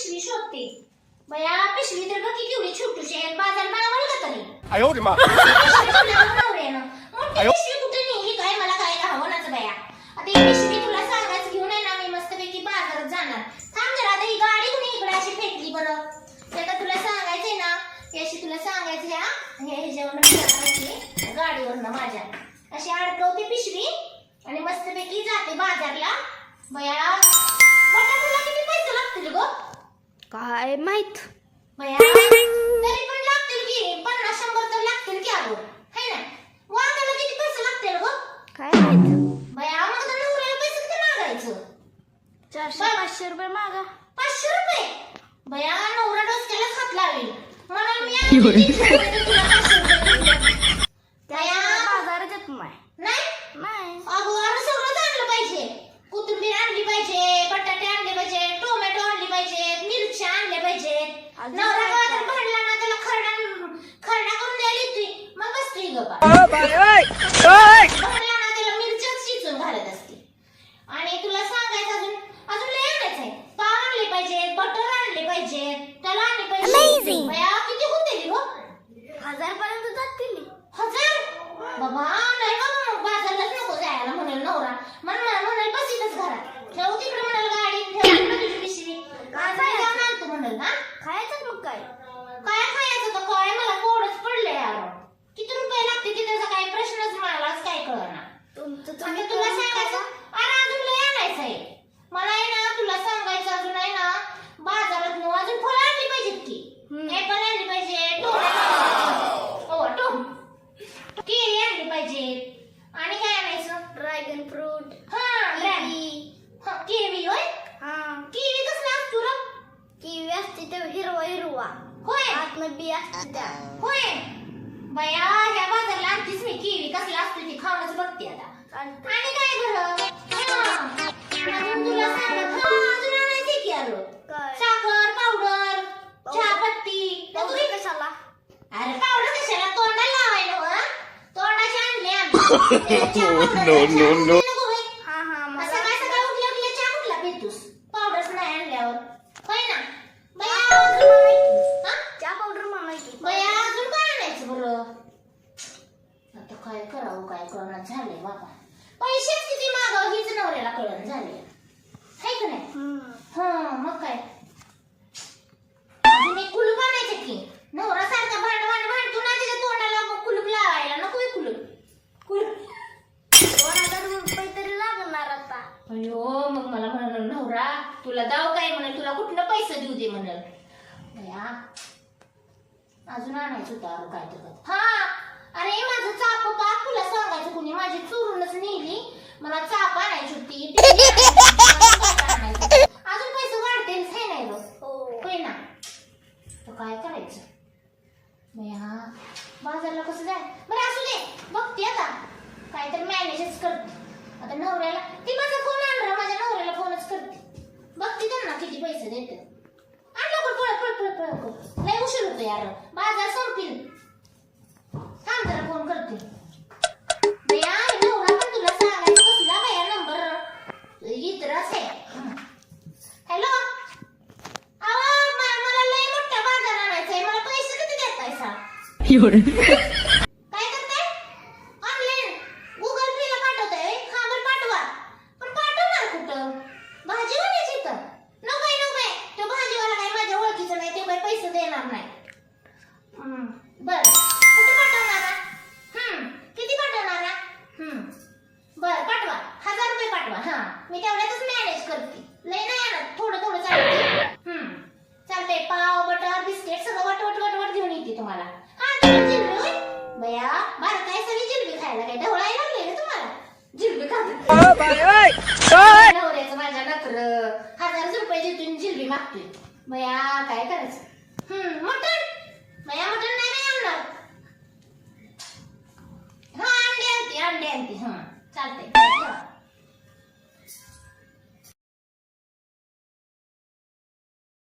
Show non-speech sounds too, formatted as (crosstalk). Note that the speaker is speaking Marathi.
पिशवी शोधते बया पिशवी तर बघ की केवढी छोटूशी आहे बाजार मागवल का तरी 哎呦我的妈！ पिशवी तुला नवऱ्यानं. मोठी अयो. पिशवी कुठे नेली काय मला काय हवनाच बया आता ही पिशवी तुला सांगायचं घेऊन आहे ना मी मस्तपैकी बाजारात जाणार थांब जरा आता ही गाडी कुणी इकडे अशी फेकली बरं ते आता तुला सांगायचंय ना की अशी तुला सांगायचं ह्या हे ह्याच्यावरनं गाडीवरनं माझ्या अशी अडकवते पिशवी आणि मस्तपैकी जाते बाजारला बया काय माहीत? बया तरी पण लागतील की पन्नास शंभर तर लागतील की अगो है ना? वांग्याला किती पैसे लागतील गो? काय माहीत? बया मग तर नवऱ्याला पैसे किती मागायचं. चारशे पाचशे रुपये मागा. पाचशे रुपये? बया नवरा डोसक्याला हात लावेल. म्हणून मी आणली तीनशे रुपये, तुला पाचशे रुपये दिले. बया, बाजारात येत नाही. नाही? नाही. अगो अरे सगळंच आणलं पाहिजे. कोथिंबीर आणली पाहिजे. आणि तुला सांगायचं अजून अजून लय पाव आणले पाहिजे बटर आणले पाहिजे त्याला आणले पाहिजे. किती होते हो? हजार पर्यंत जातील. हजार? बाबा मग बाजारलाच नको जायला म्हणाल नवरा म्हणाल म्हणाल बस इथंच घरात ठेव तिकडे म्हणाल गाडी ठेव तिकडे तुझी पिशवी बाजार जाऊन आणतो म्हणाल ना खायचं मग काय काय खायचं तर काय मला कोडच पडलंय यार किती रुपये लागते की त्याचा काही प्रश्नच मलाच काय कळना तुमचं आता तुम्ही तुला करून सांगायचं खावा. अरे अजून लय आणायचं आहे मला आहे ना तुला सांगायचं अजून आहे ना बाजारात न अजून फळं आणली पाहिजेत की हम्म. ऍपल आणली पाहिजे टोमॅटो हो टोम केळी आणली पाहिजे आणि काय आणायचं ड्रॅगन फ्रूट हा लॅम. हा, केवी होय हा केवी कसला असतो रे? किवी असते ते हिरवा हिरवा होय आतनं बी असते त्या होय बया ह्या बाजारला आणतीच मी कसला असतो ती खाऊनच बघते आता. आणि काय हा. अजून तुला सांगत हा अजून आणायचे की अरे काय? साखर पावडर चहा पत्ती. पावडर कशाला? अरे पावडर कशाला? तोंडाला लावायला तोंडाचे आणले आम्ही. (laughs) No, no, no. तुला दाव काय म्हणाल? तुला कुठनं पैसे देऊ दे म्हणाल? अजून आणायचं होतं अरे काय तर. हा अरे माझं चाप पाक तुला सांगायचं कुणी? माझी चोरूनच नेली. मला चाप आणायची होती. अजून पैसे वाढतेच हे नाही रो हो. होय ना? तर काय करायचं? बाजारला कसं जाय? बरं असू दे. बघते आता. काहीतरी मॅनेजच करते. बाजार संपतील थांब जरा फोन करते. बया नवरा पण तुला सांगायचं कसला बया नंबर इतरच आहे. हॅलो आवा मला लय मोठा बाजार आणायचा आहे मला पैसे किती देताय सा मी तेवढ्यातच मॅनेज करते. लय नाही आणत. थोडं थोडं चालते हम्म. चालतंय. पाव बटर बिस्किट सगळं वट वट वट वट घेऊन येते तुम्हाला. हा तुम्ही जिलबी बया मला काय सगळी जिलबी खायला काय ढवळायला लागले का तुम्हाला? जिलबी खाते नवऱ्याचं माझ्या नखर. हजारच रुपये जिथून जिलबी मागते बया काय करायचं? हम्म मटण. बया मटण नाही नाही आणणार. हा अंडे आणते अंडे आणते. हा चालतंय.